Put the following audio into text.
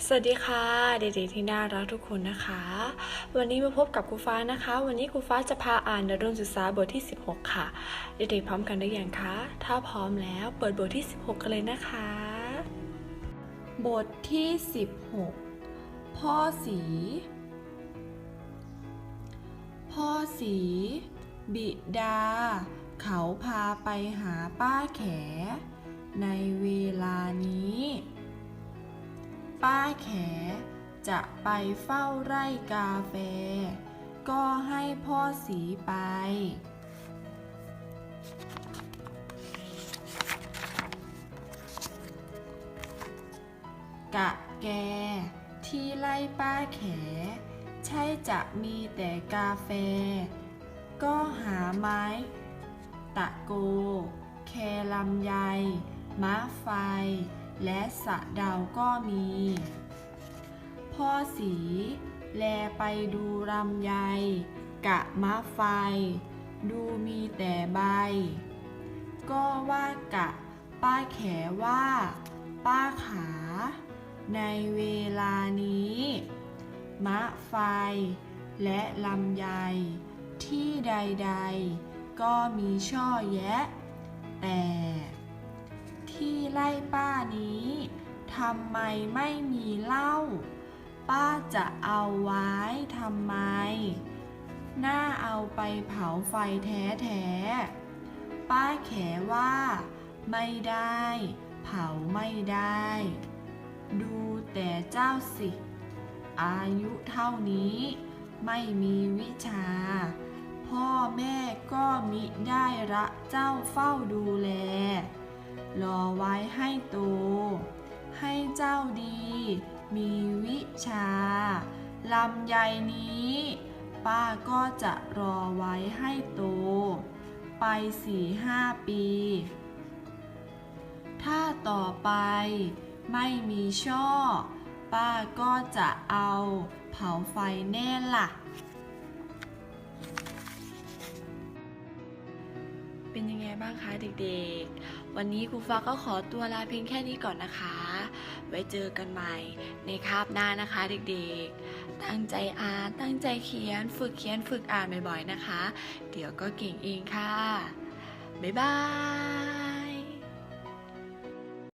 สวัสดีค่ะ เด็กๆที่น่ารักทุกคนนะคะ วันนี้มาพบกับครูฟ้านะคะ วันนี้ครูฟ้าจะพาอ่านในเรื่องศึกษาบทที่ 16 ค่ะ เด็กๆพร้อมกันหรือยังคะ ถ้าพร้อมแล้วเปิดบทที่ 16 กันเลยนะคะ บทที่ 16 พ่อสี พ่อสี บิดา เขาพาไปหาป้าแข ในเวลานี้ ป้าแข จะไปเฝ้าไร่กาแฟ ก็ให้พ่อสีไป กะแก ที่ไล่ป้าแข ใช่จะมีแต่กาแฟ ก็หาไม้ ตะโก แคลำไยมะไฟ และสะเดาก็มี พ่อสีแลไปดูลำไย กะมะไฟ ดูมีแต่ใบ ก็ว่ากะ ป้าแขว่า ป้าขา ในเวลานี้ มะไฟ และลำไย ที่ใด ๆ ก็มีช่อแยะ แต่ ไล่ป้านี้ทำไมไม่มีเหล้า ป้าจะเอาไว้ทำไมน่าเอาไปเผาไฟแท้ๆ ป้าแขว่า ไม่ได้ เผาไม่ได้ ดูแต่เจ้าสิ อายุเท่านี้ ไม่มีวิชา พ่อแม่ก็มิได้ระเจ้าเฝ้าดูแล รอไว้ให้โต ให้เจ้าดี มีวิชา ลำไยนี้ ป้าก็จะรอไว้ให้โต ไปสี่ห้าปี ถ้าต่อไปไม่มีช่อ ป้าก็จะเอาเผาไฟแน่ล่ะ เป็นยังไงบ้างคะเด็กๆ วันนี้ครูฟ้าก็ขอตัวลาเพียงแค่นี้ก่อนนะคะ ไว้เจอกันใหม่ในคาบหน้านะคะเด็กๆ ตั้งใจอ่านตั้งใจเขียนฝึกเขียนฝึกอ่านบ่อยๆนะคะ เดี๋ยวก็เก่งเองค่ะ บ๊ายบาย